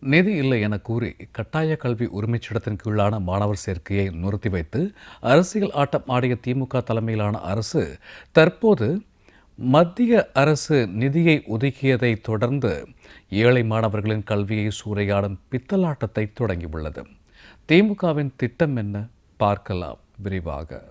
நிதி இல்லை என கூறி கட்டாய கல்வி உரிமைச்சட்டத்தின் கீழான மாணவர் சேர்க்கையை நிறுத்தி வைத்து அரசியல் ஆட்டம் ஆடிய திமுக தலைமையிலான அரசு தற்போது மத்திய அரசு நிதியை ஒதுக்கியதை தொடர்ந்து ஏழை மாணவர்களின் கல்வியை சூறையாடும் பித்தலாட்டத்தை தொடங்கியுள்ளது. திமுகவின் திட்டம் என்ன? பார்க்கலாம் விரிவாக.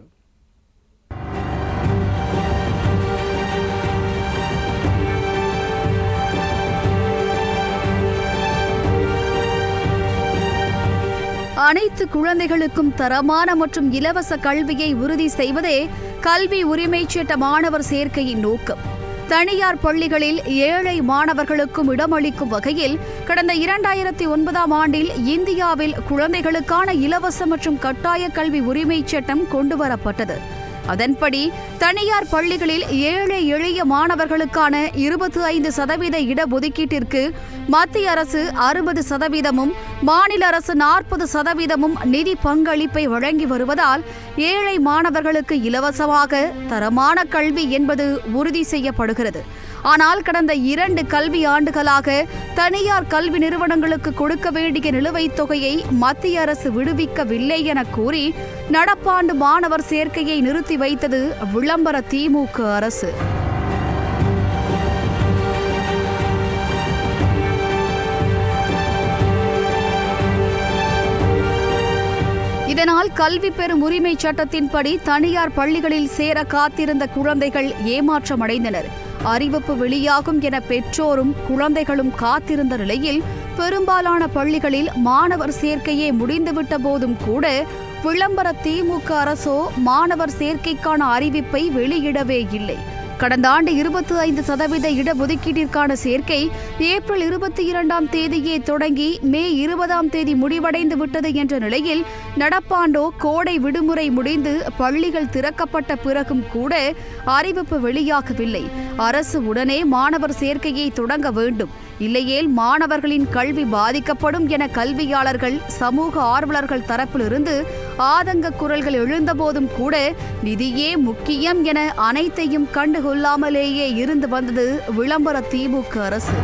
அனைத்து குழந்தைகளுக்கும் தரமான மற்றும் இலவச கல்வியை உறுதி செய்வதே கல்வி உரிமைச் சீட்ட மாணவர் சேர்க்கையின் நோக்கம். தனியார் பள்ளிகளில் ஏழை மாணவர்களுக்கும் இடமளிக்கும் வகையில் கடந்த இரண்டாயிரத்தி ஒன்பதாம் ஆண்டில் இந்தியாவில் குழந்தைகளுக்கான இலவச மற்றும் கட்டாய கல்வி உரிமைச் சட்டம் கொண்டுவரப்பட்டது. அதன்படி தனியார் பள்ளிகளில் ஏழை எளிய மாணவர்களுக்கான இருபத்தி ஐந்து சதவீத இடஒதுக்கீட்டிற்கு மத்திய அரசு அறுபது சதவீதமும் மாநில அரசு நாற்பது சதவீதமும் நிதி பங்களிப்பை வழங்கி வருவதால் ஏழை மாணவர்களுக்கு இலவசமாக தரமான கல்வி என்பது உறுதி செய்யப்படுகிறது. ஆனால் கடந்த இரண்டு கல்வி ஆண்டுகளாக தனியார் கல்வி நிறுவனங்களுக்கு கொடுக்க வேண்டிய நிலுவைத் தொகையை மத்திய அரசு விடுவிக்கவில்லை என கூறி நடப்பாண்டு மாணவர் சேர்க்கையை நிறுத்தி வைத்தது விளம்பர திமுக அரசு. இதனால் கல்வி பெறும் உரிமை சட்டத்தின்படி தனியார் பள்ளிகளில் சேர காத்திருந்த குழந்தைகள் ஏமாற்றமடைந்தனர். அறிவிப்பு வெளியாகும் என பெற்றோரும் குழந்தைகளும் காத்திருந்த நிலையில் பெரும்பாலான பள்ளிகளில் மாணவர் சேர்க்கையே முடிந்துவிட்ட போதும் கூட விளம்பர திமுக அரசோ மாணவர் சேர்க்கைக்கான அறிவிப்பை வெளியிடவே இல்லை. கடந்த ஆண்டு இருபத்தி ஐந்து சதவீத இடஒதுக்கீட்டிற்கான சேர்க்கை ஏப்ரல் இருபத்தி இரண்டாம் தேதியே தொடங்கி மே இருபதாம் தேதி முடிவடைந்து விட்டது என்ற நிலையில் நடப்பாண்டோ கோடை விடுமுறை முடிந்து பள்ளிகள் திறக்கப்பட்ட பிறகும் கூட அறிவிப்பு வெளியாகவில்லை. அரசு உடனே மாணவர் சேர்க்கையை தொடங்க வேண்டும். இல்லையேல் மாணவர்களின் கல்வி பாதிக்கப்படும் என கல்வியாளர்கள் சமூக ஆர்வலர்கள் தரப்பிலிருந்து ஆதங்க குரல்கள் எழுந்தபோதும் கூட நிதியே முக்கியம் என அனைத்தையும் கண்டுகொள்ளாமலேயே இருந்து வந்தது விளம்பர திமுக அரசு.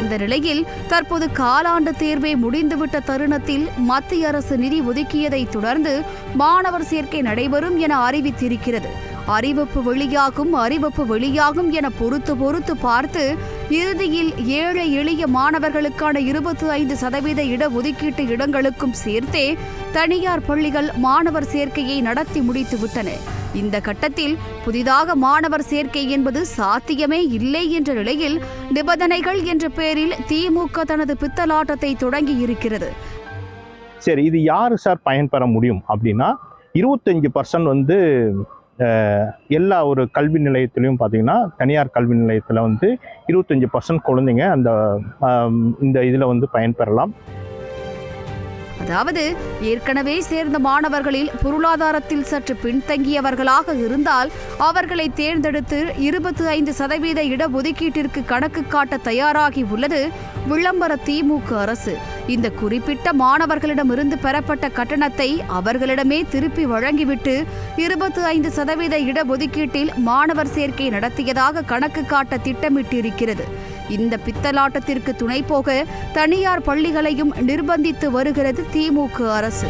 இந்த நிலையில் தற்போது காலாண்டு தேர்வை முடிந்துவிட்ட தருணத்தில் மத்திய அரசு நிதி ஒதுக்கியதை தொடர்ந்து மாணவர் சேர்க்கை நடைபெறும் என அறிவித்திருக்கிறது. அறிவிப்பு வெளியாகும் அறிவிப்பு வெளியாகும் என பொறுத்து பொறுத்து பார்த்து இறுதியில் ஏழை எளிய மாணவர்களுக்கான இருபத்தி ஐந்து சதவீத இடஒதுக்கீட்டு இடங்களுக்கும் சேர்த்தே தனியார் பள்ளிகள் மாணவர் சேர்க்கையை நடத்தி முடித்து விட்டன இந்த கட்டத்தில் புதிதாக மாணவர் சேர்க்கை என்பது சாத்தியமே இல்லை என்ற நிலையில் நிபந்தனைகள் என்ற பெயரில் திமுக தனது பித்தலாட்டத்தை தொடங்கி இருக்கிறது சரி இது யாரு சார் பயன்பெற முடியும் அப்படின்னா இருபத்தஞ்சு பர்சன்ட் வந்து எல்லா ஒரு கல்வி நிலையத்திலையும் பார்த்தீங்கன்னா தனியார் கல்வி நிலையத்தில் வந்து இருபத்தஞ்சி பர்சன்ட் குழந்தைங்க அந்த இந்த இதில் வந்து பயன்பெறலாம். அதாவது ஏற்கனவே சேர்ந்த மாணவர்களில் பொருளாதாரத்தில் சற்று பின்தங்கியவர்களாக இருந்தால் அவர்களை தேர்ந்தெடுத்து இருபத்தி ஐந்து சதவீத இடஒதுக்கீட்டிற்கு கணக்கு காட்ட தயாராகி உள்ளது விளம்பர திமுக அரசு. இந்த குறிப்பிட்ட மாணவர்களிடமிருந்து பெறப்பட்ட கட்டணத்தை அவர்களிடமே திருப்பி வழங்கிவிட்டு இருபத்தி ஐந்து சதவீத இடஒதுக்கீட்டில் மாணவர் சேர்க்கை நடத்தியதாக கணக்கு காட்ட திட்டமிட்டிருக்கிறது. இந்த பித்தலாட்டத்திற்கு துணை போக தனியார் பள்ளிகளையும் நிர்பந்தித்து வருகிறது திமுக அரசு.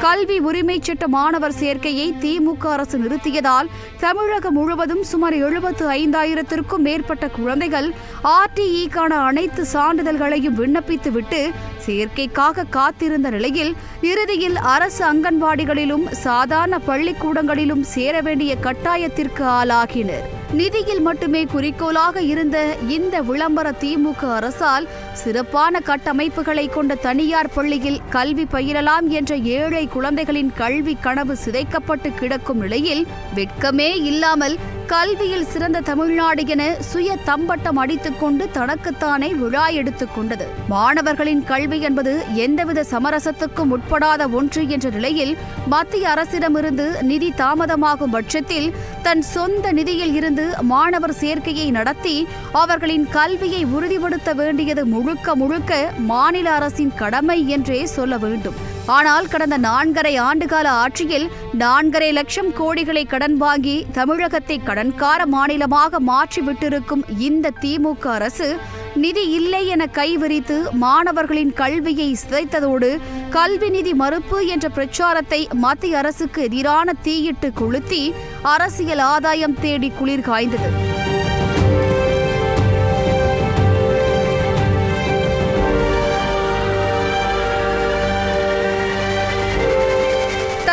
கல்வி உரிமை சட்ட மாணவர் சேர்க்கையை திமுக அரசு நிறுத்தியதால் தமிழகம் முழுவதும் சுமார் எழுபத்து ஐந்தாயிரத்திற்கும் மேற்பட்ட குழந்தைகள் ஆர்டிஇக்கான அனைத்து சான்றிதழ்களையும் விண்ணப்பித்துவிட்டு சேர்க்கைக்காக காத்திருந்த நிலையில் இறுதியில் அரசு அங்கன்வாடிகளிலும் சாதாரண பள்ளிக்கூடங்களிலும் சேர வேண்டிய கட்டாயத்திற்கு ஆளாகினர். நிதியில் மட்டுமே குறிக்கோளாக இருந்த இந்த விளம்பர திமுக அரசால் சிறப்பான கட்டமைப்புகளை கொண்ட தனியார் பள்ளியில் கல்வி பயிரலாம் என்ற ஏழை குழந்தைகளின் கல்வி கனவு சிதைக்கப்பட்டு கிடக்கும் நிலையில் வெட்கமே இல்லாமல் கல்வியில் சிறந்த தமிழ்நாடு என சுய தம்பட்டம் அடித்துக்கொண்டு தனக்குத்தானே விழா எடுத்துக் கொண்டது. மாணவர்களின் கல்வி என்பது எந்தவித சமரசத்துக்கும் உட்படாத ஒன்று என்ற நிலையில் மத்திய அரசிடமிருந்து நிதி தாமதமாகும் பட்சத்தில் தன் சொந்த நிதியில் இருந்து மாணவர் சேர்க்கையை நடத்தி அவர்களின் கல்வியை உறுதிப்படுத்த வேண்டியது முழுக்க முழுக்க மாநில அரசின் கடமை என்றே சொல்ல வேண்டும். ஆனால் கடந்த நான்கரை ஆண்டுகால ஆட்சியில் நான்கரை லட்சம் கோடிகளை கடன் வாங்கி தமிழகத்தை கடன்கார மாநிலமாக மாற்றிவிட்டிருக்கும் இந்த திமுக அரசு நிதி இல்லை என கைவிரித்து மாணவர்களின் கல்வியை சிதைத்ததோடு கல்வி நிதி மறுப்பு என்ற பிரச்சாரத்தை மத்திய அரசுக்கு எதிரான தீயிட்டு கொளுத்தி அரசியல் ஆதாயம் தேடி குளிர்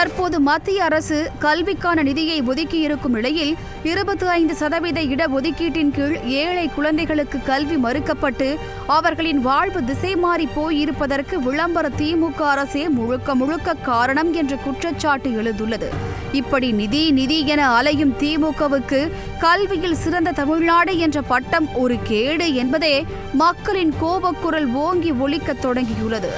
தற்போது மத்திய அரசு கல்விக்கான நிதியை ஒதுக்கியிருக்கும் நிலையில் இருபத்தி ஐந்து சதவீத இடஒதுக்கீட்டின் கீழ் ஏழை குழந்தைகளுக்கு கல்வி மறுக்கப்பட்டு அவர்களின் வாழ்வு திசை மாறி போயிருப்பதற்கு விளம்பர திமுக அரசே முழுக்க முழுக்க காரணம் என்ற குற்றச்சாட்டு எழுந்துள்ளது. இப்படி நிதி நிதி என அலையும் திமுகவுக்கு கல்வியில் சிறந்த தமிழ்நாடு என்ற பட்டம் ஒரு கேடு என்பதே மக்களின் கோபக்குரல் ஓங்கி ஒலிக்கத் தொடங்கியுள்ளது.